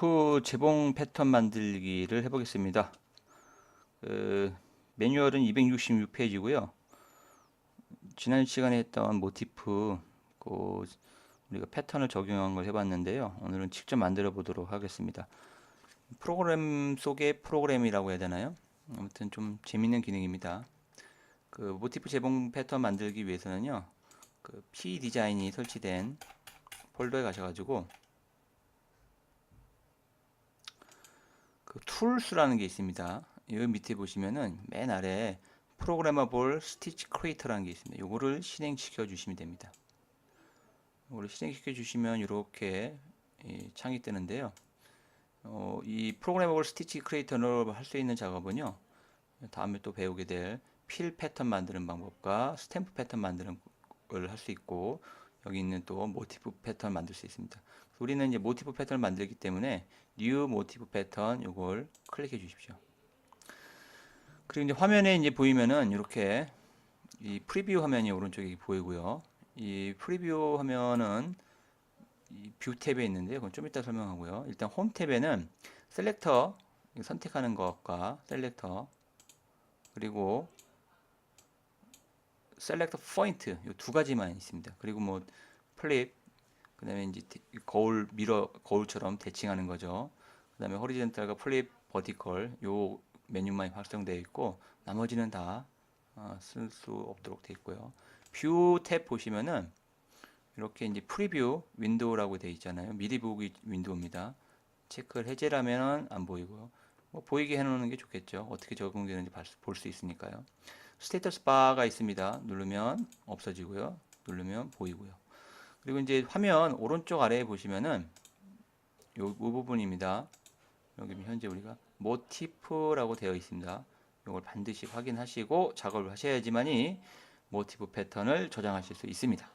모티프 재봉 패턴 만들기를 해보겠습니다. 그 매뉴얼은 266페이지고요. 지난 시간에 했던 모티프 그 우리가 패턴을 적용한 걸 해봤는데요. 오늘은 직접 만들어 보도록 하겠습니다. 프로그램 속의 프로그램이라고 해야 되나요? 아무튼 좀 재밌는 기능입니다. 그 모티프 재봉 패턴 만들기 위해서는요. 그 P 디자인이 설치된 폴더에 가셔가지고 그 툴스라는 게 있습니다. 여기 밑에 보시면은 맨 아래 프로그래머볼 스티치 크리에이터라는 게 있습니다. 요거를 실행시켜 주시면 됩니다. 요거를 실행시켜 주시면 이렇게 창이 뜨는데요. 어, 이 프로그래머볼 스티치 크리에이터로 할 수 있는 작업은요. 다음에 또 배우게 될 필 패턴 만드는 방법과 스탬프 패턴 만드는 걸 할 수 있고 여기 있는 또 모티프 패턴 만들 수 있습니다. 우리는 이제 모티프 패턴을 만들기 때문에 뉴 모티프 패턴 요걸 클릭해 주십시오. 그리고 이제 화면에 이제 보이면은 이렇게 이 프리뷰 화면이 오른쪽에 보이고요. 이 프리뷰 화면은 이뷰 탭에 있는데요. 그건 좀 이따 설명하고요. 일단 홈 탭에는 셀렉터 선택하는 것과 셀렉터 그리고 셀렉터 포인트 이 두 가지만 있습니다. 그리고 뭐 플립 그 다음에 이제 거울 미러 거울처럼 대칭하는 거죠. 그 다음에 호리젠탈과 플립 버티컬 요 메뉴만 활성되어 있고 나머지는 다 쓸수 없도록 되어 있고요. 뷰 탭 보시면은 이렇게 이제 프리뷰 윈도우라고 되어 있잖아요. 미리 보기 윈도우입니다. 체크를 해제라면 안 보이고요. 뭐 보이게 해놓는 게 좋겠죠. 어떻게 적용되는지 볼 수 있으니까요. 스테이터스 바가 있습니다. 누르면 없어지고요. 누르면 보이고요. 그리고 이제 화면 오른쪽 아래에 보시면은 요, 요 부분입니다. 여기 현재 우리가 모티프라고 되어 있습니다. 이걸 반드시 확인하시고 작업을 하셔야지만이 모티프 패턴을 저장하실 수 있습니다.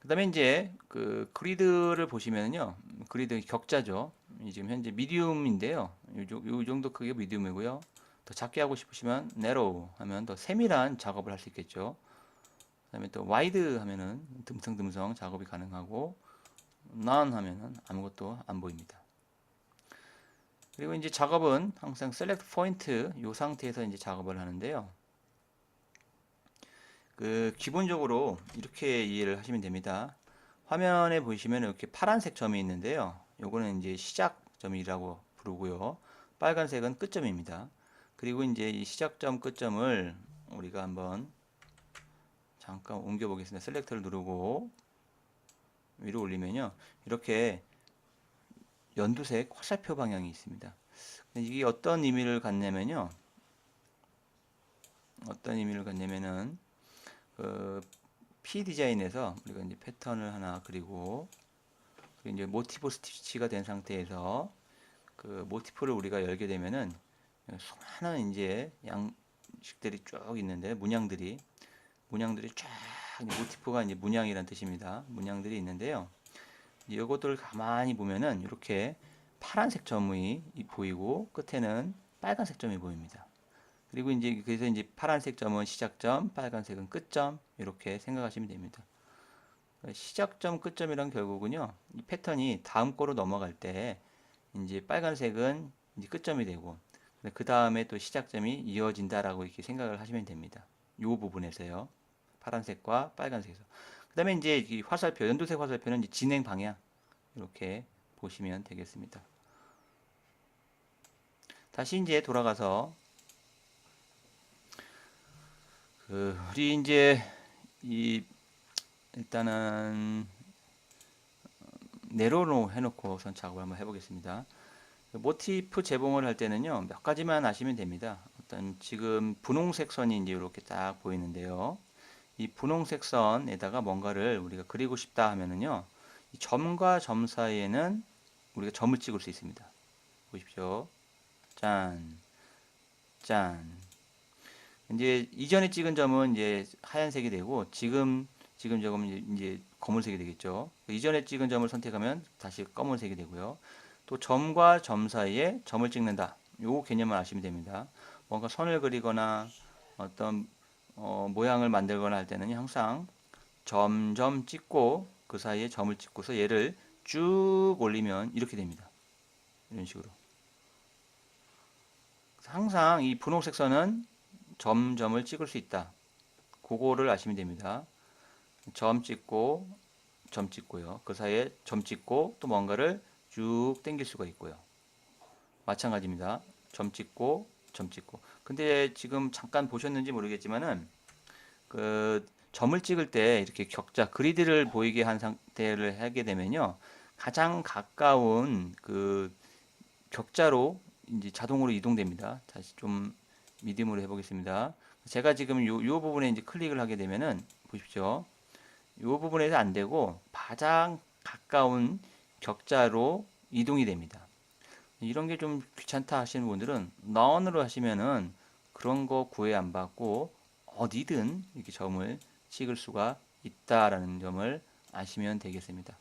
그 다음에 이제 그 그리드를 보시면요. 그리드 격자죠. 지금 현재 미디움인데요. 요, 정도 크기 미디움이고요. 더 작게 하고 싶으시면 네로우 하면 더 세밀한 작업을 할 수 있겠죠. 그 다음에 또 와이드 하면은 듬성듬성 작업이 가능하고 난 하면은 아무것도 안 보입니다. 그리고 이제 작업은 항상 셀렉트 포인트 이 상태에서 이제 작업을 하는데요. 그 기본적으로 이렇게 이해를 하시면 됩니다. 화면에 보시면 이렇게 파란색 점이 있는데요. 요거는 이제 시작점이라고 부르고요. 빨간색은 끝점입니다. 그리고 이제 이 시작점 끝점을 우리가 한번 잠깐 옮겨 보겠습니다. 셀렉터를 누르고 위로 올리면요. 이렇게 연두색 화살표 방향이 있습니다. 이게 어떤 의미를 갖냐면요. 어떤 의미를 갖냐면은 그 P 디자인에서 우리가 이제 패턴을 하나 그리고 그리고 이제 모티브 스티치가 된 상태에서 그 모티프를 우리가 열게 되면은 수많은 이제 양식들이 쭉 있는데 문양들이 문양들이 쫙 모티프가 이제 문양이란 뜻입니다. 문양들이 있는데요. 이것들을 가만히 보면은 이렇게 파란색 점이 보이고 끝에는 빨간색 점이 보입니다. 그리고 이제 그래서 이제 파란색 점은 시작점, 빨간색은 끝점 이렇게 생각하시면 됩니다. 시작점, 끝점이란 결국은요 이 패턴이 다음 거로 넘어갈 때 이제 빨간색은 이제 끝점이 되고 그 다음에 또 시작점이 이어진다라고 이렇게 생각을 하시면 됩니다. 이 부분에서요 파란색과 빨간색에서 그 다음에 이제 이 화살표, 연두색 화살표는 진행 방향 이렇게 보시면 되겠습니다. 다시 이제 돌아가서 그 우리 이제 이 일단은 네로로 해놓고 선 작업을 한번 해보겠습니다. 그 모티프 재봉을 할 때는요 몇 가지만 아시면 됩니다. 어떤 지금 분홍색 선이 이제 이렇게 딱 보이는데요. 이 분홍색 선에다가 뭔가를 우리가 그리고 싶다 하면은요 이 점과 점 사이에는 우리가 점을 찍을 수 있습니다. 보십시오. 짠, 짠. 이제 이전에 찍은 점은 이제 하얀색이 되고 지금 지금 점은 이제 검은색이 되겠죠. 이전에 찍은 점을 선택하면 다시 검은색이 되고요. 또 점과 점 사이에 점을 찍는다. 요 개념을 아시면 됩니다. 뭔가 선을 그리거나 어떤 어, 모양을 만들거나 할 때는 항상 점점 찍고 그 사이에 점을 찍고서 얘를 쭉 올리면 이렇게 됩니다. 이런 식으로. 항상 이 분홍색 선은 점점을 찍을 수 있다. 그거를 아시면 됩니다. 점 찍고 점 찍고요. 그 사이에 점 찍고 또 뭔가를 쭉 당길 수가 있고요. 마찬가지입니다. 점 찍고 점 찍고. 근데 지금 잠깐 보셨는지 모르겠지만은 그 점을 찍을 때 이렇게 격자 그리드를 보이게 한 상태를 하게 되면요. 가장 가까운 그 격자로 이제 자동으로 이동됩니다. 다시 좀 미디움으로 해보겠습니다. 제가 지금 요, 요 부분에 이제 클릭을 하게 되면은 보십시오. 요 부분에서 안 되고 가장 가까운 격자로 이동이 됩니다. 이런 게 좀 귀찮다 하시는 분들은 none으로 하시면은 그런 거 구애 안 받고 어디든 이렇게 점을 찍을 수가 있다라는 점을 아시면 되겠습니다.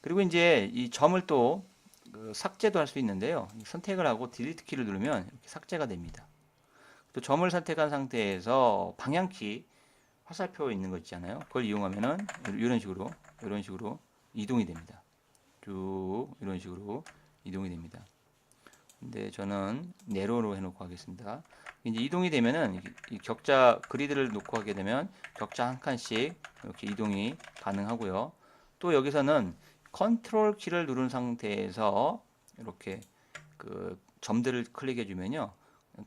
그리고 이제 이 점을 또 그 삭제도 할 수 있는데요. 선택을 하고 딜리트 키를 누르면 이렇게 삭제가 됩니다. 또 점을 선택한 상태에서 방향키 화살표 있는 거 있잖아요. 그걸 이용하면은 이런 식으로 이런 식으로 이동이 됩니다. 쭉 이런 식으로 이동이 됩니다. 근데 저는 네로로 해놓고 하겠습니다. 이제 이동이 되면은 이 격자 그리드를 놓고 하게 되면 격자 한 칸씩 이렇게 이동이 가능하고요. 또 여기서는 컨트롤 키를 누른 상태에서 이렇게 그 점들을 클릭해 주면요.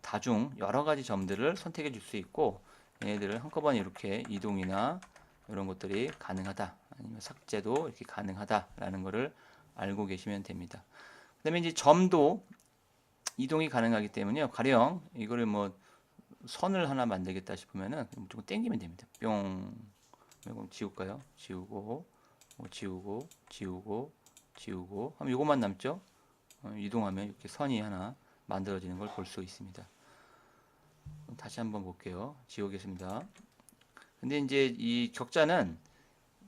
다중 여러 가지 점들을 선택해 줄 수 있고 얘네들을 한꺼번에 이렇게 이동이나 이런 것들이 가능하다. 아니면 삭제도 이렇게 가능하다라는 것을 알고 계시면 됩니다. 그 다음에 이제 점도 이동이 가능하기 때문에요. 가령 이거를 뭐 선을 하나 만들겠다 싶으면은 조금 당기면 됩니다. 뿅. 이거 지울까요? 지우고 뭐 지우고 지우고 지우고 하면 이것만 남죠? 어, 이동하면 이렇게 선이 하나 만들어지는 걸 볼 수 있습니다. 다시 한번 볼게요. 지우겠습니다. 근데 이제 이 격자는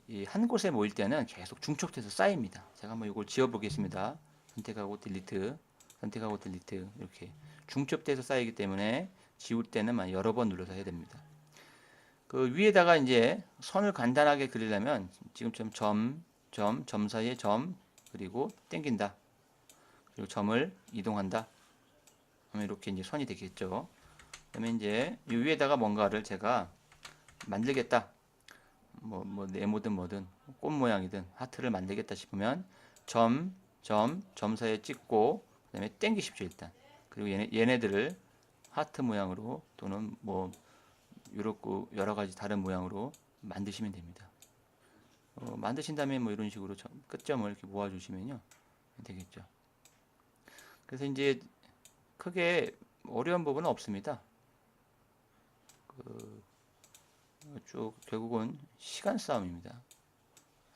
이 한 곳에 모일 때는 계속 중첩돼서 쌓입니다. 제가 한번 이걸 지워 보겠습니다. 선택하고 딜리트, 선택하고 딜리트 이렇게 중첩돼서 쌓이기 때문에 지울 때는 여러 번 눌러서 해야 됩니다. 그 위에다가 이제 선을 간단하게 그리려면 지금처럼 점, 점, 점 사이에 점 그리고 땡긴다. 그리고 점을 이동한다. 하면 이렇게 이제 선이 되겠죠. 그다음에 이제 이 위에다가 뭔가를 제가 만들겠다. 뭐, 뭐 네모든 뭐든 꽃 모양이든 하트를 만들겠다 싶으면 점, 점, 점 사이에 찍고 그 다음에 땡기십시오 일단. 그리고 얘네, 얘네들을 하트 모양으로 또는 뭐 이렇고 여러 가지 다른 모양으로 만드시면 됩니다. 어, 만드신 다음에 뭐 이런 식으로 점, 끝점을 이렇게 모아주시면요 되겠죠. 그래서 이제 크게 어려운 부분은 없습니다. 그, 쭉 결국은 시간 싸움입니다.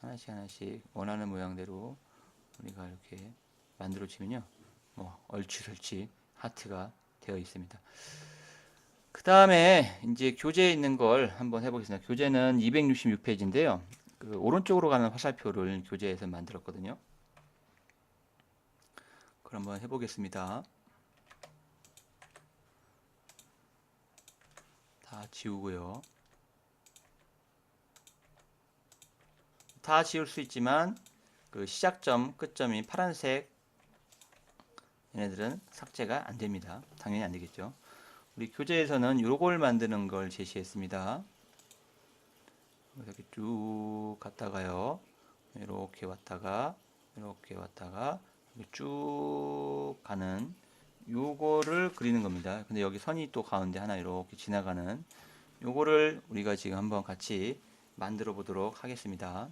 하나씩 하나씩 원하는 모양대로 우리가 이렇게 만들어지면요, 뭐 얼추설치 하트가 되어 있습니다. 그 다음에 이제 교재에 있는 걸 한번 해보겠습니다. 교재는 266페이지인데요. 그 오른쪽으로 가는 화살표를 교재에서 만들었거든요. 그럼 한번 해보겠습니다. 다 지우고요. 다 지울 수 있지만 그 시작점, 끝점이 파란색 얘네들은 삭제가 안 됩니다. 당연히 안 되겠죠. 우리 교재에서는 요걸 만드는 걸 제시했습니다. 이렇게 쭉 갔다가요. 이렇게 왔다가 이렇게 왔다가 쭉 가는 요거를 그리는 겁니다. 근데 여기 선이 또 가운데 하나 이렇게 지나가는 요거를 우리가 지금 한번 같이 만들어 보도록 하겠습니다.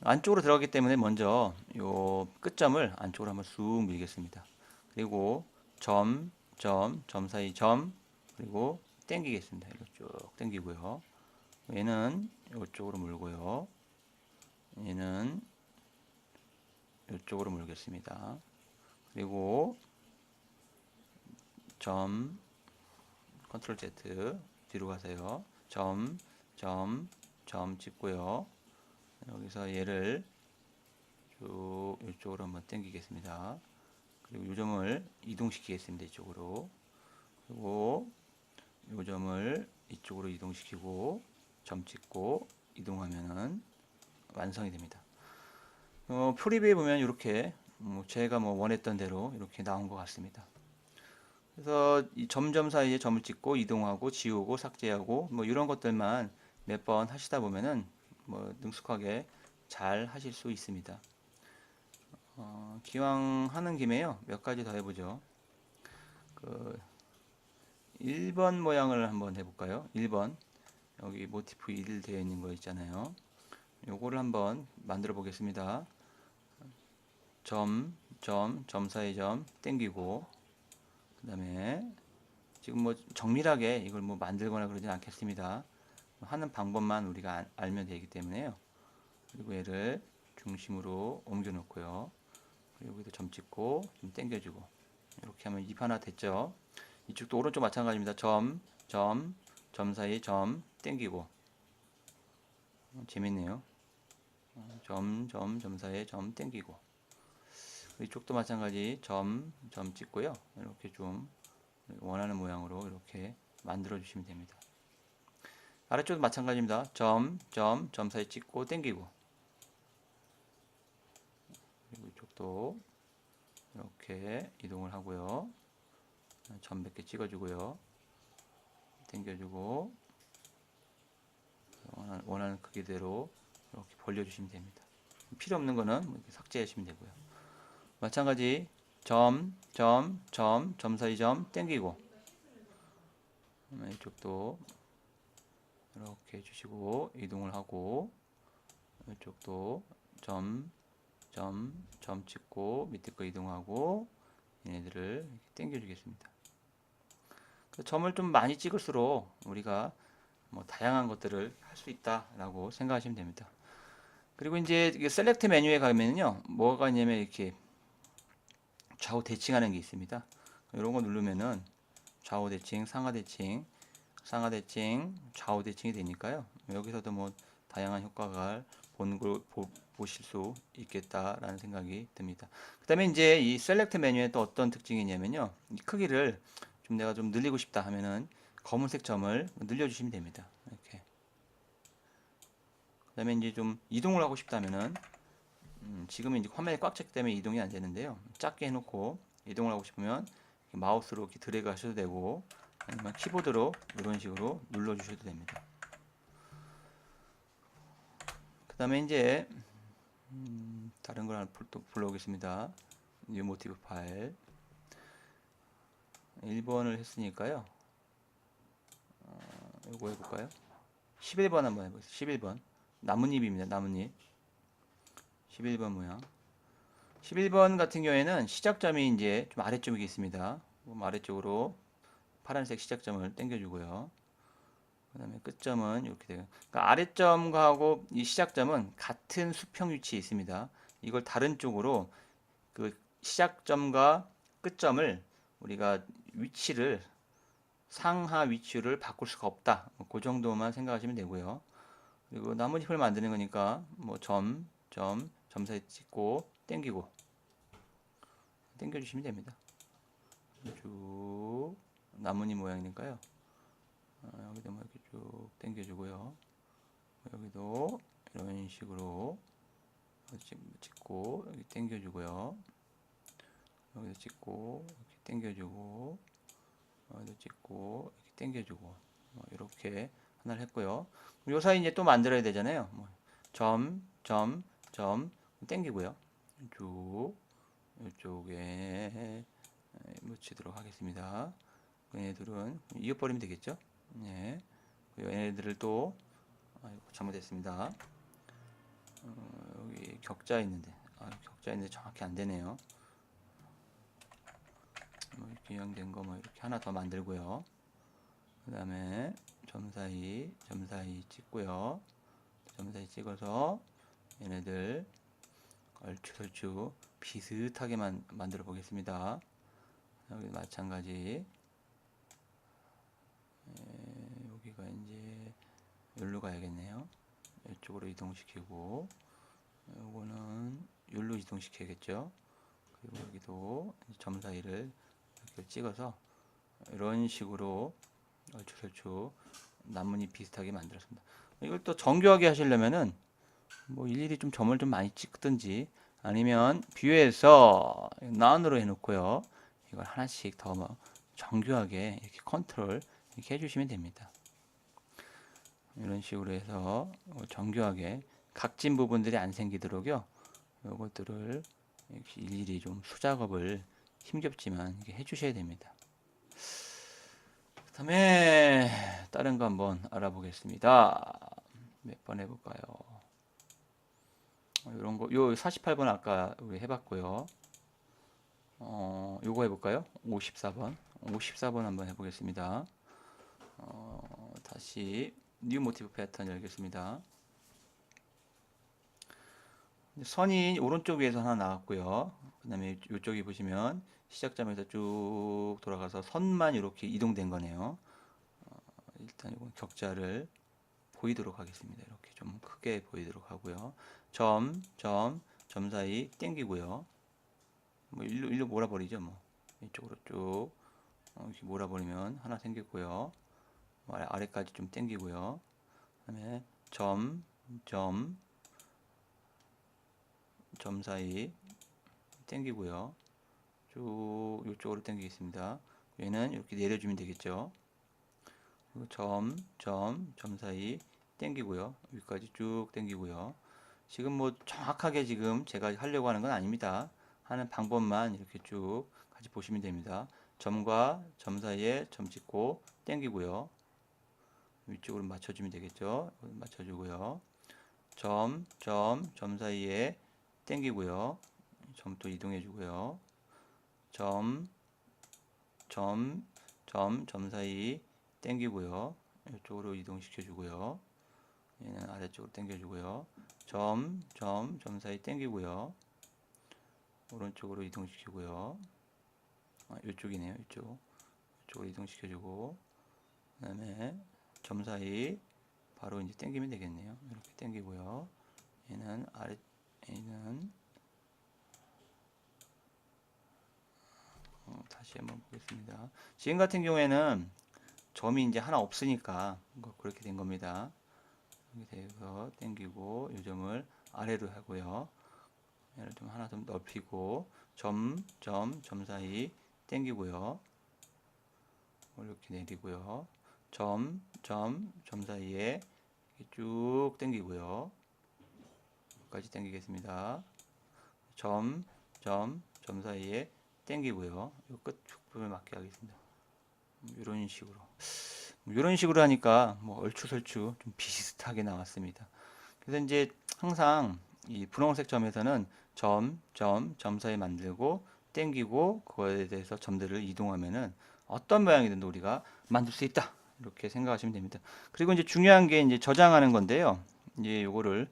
안쪽으로 들어가기 때문에 먼저 요 끝점을 안쪽으로 한번 쑥 밀겠습니다. 그리고 점, 점, 점 사이 점, 그리고 땡기겠습니다. 이렇게 쭉 땡기고요. 얘는 이쪽으로 물고요. 얘는 이쪽으로 물겠습니다. 그리고 점, 컨트롤 Z 뒤로 가세요. 점, 점, 점 찍고요. 여기서 얘를 쭉 이쪽으로 한번 당기겠습니다. 그리고 이 점을 이동시키겠습니다. 이쪽으로. 그리고 이 점을 이쪽으로 이동시키고 점 찍고 이동하면은 완성이 됩니다. 어, 표립에 보면 이렇게 뭐 제가 뭐 원했던 대로 이렇게 나온 것 같습니다. 그래서 이 점점 사이에 점을 찍고 이동하고 지우고 삭제하고 뭐 이런 것들만 몇 번 하시다 보면은 뭐 능숙하게 잘 하실 수 있습니다. 어, 기왕 하는 김에요 몇 가지 더 해보죠. 그 1번 모양을 한번 해볼까요? 1번 여기 모티프 1 되어 있는 거 있잖아요. 요거를 한번 만들어 보겠습니다. 점, 점, 점 사이 점 땡기고 그 다음에 지금 뭐 정밀하게 이걸 뭐 만들거나 그러진 않겠습니다. 하는 방법만 우리가 알- 알면 되기 때문에요. 그리고 얘를 중심으로 옮겨 놓고요. 그리고 여기도 점 찍고 좀 당겨주고 이렇게 하면 입 하나 됐죠. 이쪽도 오른쪽 마찬가지입니다. 점, 점, 점 사이 점 당기고 어, 재밌네요. 어, 점, 점, 점 사이에 점 당기고 이쪽도 마찬가지 점, 점 찍고요. 이렇게 좀 원하는 모양으로 이렇게 만들어 주시면 됩니다. 아래쪽도 마찬가지입니다. 점, 점, 점 사이 찍고 당기고 그리고 이쪽도 이렇게 이동을 하고요. 점 몇 개 찍어주고요. 당겨주고 원하는, 크기대로 이렇게 벌려주시면 됩니다. 필요 없는 거는 뭐 삭제하시면 되고요. 마찬가지 점, 점, 점, 점 사이 점 그다음에 이쪽도 이렇게 해주시고 이동을 하고 이쪽도 점, 점, 점 찍고 밑에 거 이동하고 얘네들을 이렇게 당겨주겠습니다. 그 점을 좀 많이 찍을수록 우리가 뭐 다양한 것들을 할 수 있다라고 생각하시면 됩니다. 그리고 이제 셀렉트 메뉴에 가면요 뭐가 있냐면 이렇게 좌우 대칭하는 게 있습니다. 이런 거 누르면은 좌우 대칭, 상하 대칭, 상하 대칭, 좌우 대칭이 되니까요. 여기서도 뭐 다양한 효과가 보는 걸 보, 보실 수 있겠다라는 생각이 듭니다. 그 다음에 이제 이 셀렉트 메뉴에 또 어떤 특징이 있냐면요. 이 크기를 좀 내가 좀 늘리고 싶다 하면은 검은색 점을 늘려주시면 됩니다. 이렇게. 그 다음에 이제 좀 이동을 하고 싶다면은 음, 지금은 이제 화면이 꽉 찼기 때문에 이동이 안 되는데요. 작게 해놓고 이동을 하고 싶으면 마우스로 이렇게 드래그 하셔도 되고 아니면 키보드로 이런 식으로 눌러 주셔도 됩니다. 그 다음에 이제 음, 다른 걸 하나 불- 또 불러오겠습니다. 뉴 모티브 파일 1번을 했으니까요. 어, 이거 해볼까요? 11번 한번 해보겠습니다. 11번 나뭇잎입니다. 나뭇잎 11번 모양 11번 같은 경우에는 시작점이 이제 좀 아래쪽에 있습니다. 아래쪽으로 파란색 시작점을 당겨주고요. 그 다음에 끝점은 이렇게 돼요. 그러니까 아래점하고 이 시작점은 같은 수평 위치에 있습니다. 이걸 다른 쪽으로 그 시작점과 끝점을 우리가 위치를 상하 위치를 바꿀 수가 없다. 뭐그 정도만 생각하시면 되고요. 그리고 나뭇잎을 만드는 거니까 뭐 점, 점, 점 사이 찍고 당기고 당겨주시면 됩니다. 쭉 나뭇잎 모양이니까요. 어, 여기도 뭐 이렇게 쭉 당겨주고요. 여기도 이런 식으로 찍- 찍고 여기 당겨주고요. 여기도 찍고 이렇게 당겨주고 여기도 찍고 이렇게 당겨주고 뭐 이렇게 하나를 했고요. 요 사이 이제 또 만들어야 되잖아요. 뭐 점, 점, 점 당기고요. 쭉 이쪽에 묻히도록 하겠습니다. 그 얘네들은 이어버리면 되겠죠? 네. 그 얘네들을 또 아이고 잘못했습니다. 어, 여기 격자 있는데 아, 격자 있는데 정확히 안 되네요. 뭐 이렇게 유형된 거 뭐 이렇게 하나 더 만들고요. 그 다음에 점 사이, 점 사이 찍고요. 점 사이 찍어서 얘네들 얼추 설추 비슷하게만 만들어 보겠습니다. 여기 마찬가지. 에, 여기가 이제 여기로 가야겠네요. 이쪽으로 이동시키고 요거는 여기로 이동시켜야겠죠. 그리고 여기도 점 사이를 이렇게 찍어서 이런 식으로 얼추설추 나뭇잎 비슷하게 만들었습니다. 이걸 또 정교하게 하시려면은 뭐 일일이 좀 점을 좀 많이 찍든지 아니면 뷰에서 나운으로 해놓고요. 이걸 하나씩 더뭐 정교하게 이렇게 컨트롤 이렇게 해주시면 됩니다. 이런 식으로 해서 어, 정교하게 각진 부분들이 안 생기도록요. 요것들을 이렇게 일일이 좀 수작업을 힘겹지만 해주셔야 됩니다. 그 다음에 다른 거 한번 알아보겠습니다. 몇 번 해볼까요? 어, 이런 거, 요 48번 아까 우리 해봤고요. 어, 요거 해볼까요? 54번. 54번 한번 해보겠습니다. 어, 다시 뉴 모티브 패턴 열겠습니다. 선이 오른쪽 위에서 하나 나왔고요. 그 다음에 이쪽에 보시면 시작점에서 쭉 돌아가서 선만 이렇게 이동된 거네요. 어, 일단 이건 격자를 보이도록 하겠습니다. 이렇게 좀 크게 보이도록 하고요. 점, 점, 점 사이 땡기고요. 뭐 일로 일로 몰아버리죠. 뭐 이쪽으로 쭉 어, 이렇게 몰아버리면 하나 생겼고요. 뭐 아래, 아래까지 좀 땡기고요. 그다음에 점, 점, 점 사이 땡기고요. 쭉 이쪽으로 땡기겠습니다. 얘는 이렇게 내려주면 되겠죠. 점, 점, 점 사이 땡기고요. 여기까지 쭉 땡기고요. 지금 뭐 정확하게 지금 제가 하려고 하는 건 아닙니다. 하는 방법만 이렇게 쭉 같이 보시면 됩니다. 점과 점 사이에 점 찍고 땡기고요. 위쪽으로 맞춰주면 되겠죠. 맞춰주고요. 점, 점, 점 사이에 땡기고요. 점 또 이동해주고요. 점, 점, 점, 점 사이 땡기고요. 이쪽으로 이동시켜주고요. 얘는 아래쪽으로 당겨주고요. 점, 점, 점 사이 당기고요. 오른쪽으로 이동시키고요. 아, 이쪽이네요. 이쪽. 이쪽으로 이동시켜주고 그 다음에 점 사이 바로 이제 당기면 되겠네요. 이렇게 당기고요. 얘는 아래 얘는 어, 다시 한번 보겠습니다. 지금 같은 경우에는 점이 이제 하나 없으니까 뭐 그렇게 된 겁니다. 이렇게 돼서 당기고 이 점을 아래로 하고요. 얘를 좀 하나 좀 넓히고 점, 점, 점 사이 당기고요. 이렇게 내리고요. 점, 점, 점 사이에 쭉 당기고요. 여기까지 당기겠습니다. 점, 점, 점 사이에 당기고요. 끝 부분을 맞게 하겠습니다. 이런 식으로. 이런 식으로 하니까 뭐 얼추설추 좀 비슷하게 나왔습니다. 그래서 이제 항상 이 분홍색 점에서는 점, 점, 점 사이 만들고 땡기고 그거에 대해서 점들을 이동하면은 어떤 모양이든 우리가 만들 수 있다. 이렇게 생각하시면 됩니다. 그리고 이제 중요한 게 이제 저장하는 건데요. 이제 요거를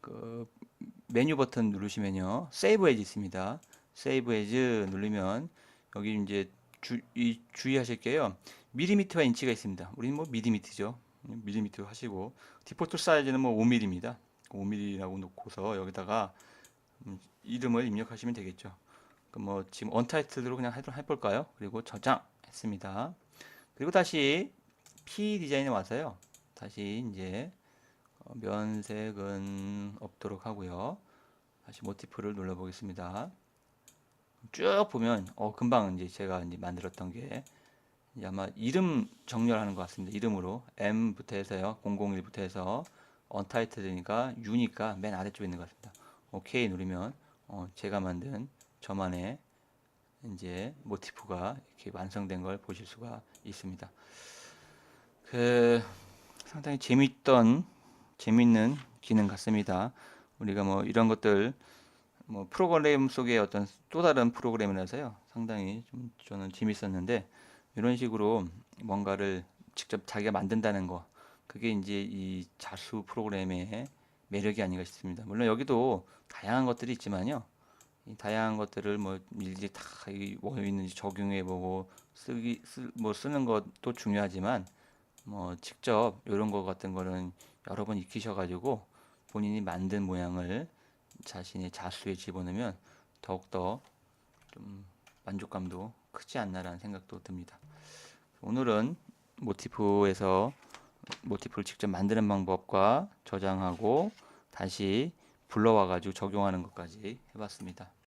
그 메뉴 버튼 누르시면요. 세이브 에즈 있습니다. 세이브 에즈 누르면 여기 이제 주, 이 주의하실 게요. 미리미터와 인치가 있습니다. 우리는 뭐 미리미터죠. 미리미터 하시고 디폴트 사이즈는 뭐 5mm입니다. 5mm라고 놓고서 여기다가 음, 이름을 입력하시면 되겠죠. 그럼 뭐 지금 언타이틀로 그냥 해- 해볼까요? 그리고 저장했습니다. 그리고 다시 P 디자인에 와서요. 다시 이제 어, 면색은 없도록 하고요. 다시 모티프를 눌러 보겠습니다. 쭉 보면 어 금방 이제 제가 이제 만들었던 게 이제 아마 이름 정렬하는 것 같습니다. 이름으로 M부터 해서요. 001부터 해서 언타이틀이니까 U니까 맨 아래쪽에 있는 것 같습니다. 오케이 누르면 어 제가 만든 저만의 이제 모티프가 이렇게 완성된 걸 보실 수가 있습니다. 그 상당히 재밌던 재밌는 기능 같습니다. 우리가 뭐 이런 것들 뭐 프로그램 속의 어떤 또 다른 프로그램이라서요. 상당히 좀 저는 재밌었는데 이런 식으로 뭔가를 직접 자기가 만든다는 거 그게 이제 이 자수 프로그램의 매력이 아닌가 싶습니다. 물론 여기도 다양한 것들이 있지만요. 이 다양한 것들을 뭐 일일이 다뭐 있는지 적용해 보고 쓰기 쓰, 뭐 쓰는 것도 중요하지만 뭐 직접 이런 거 같은 거는 여러 번 익히셔 가지고 본인이 만든 모양을 자신의 자수에 집어넣으면 더욱더 좀 만족감도 크지 않나라는 생각도 듭니다. 오늘은 모티프에서 모티프를 직접 만드는 방법과 저장하고 다시 불러와 가지고 적용하는 것까지 해봤습니다.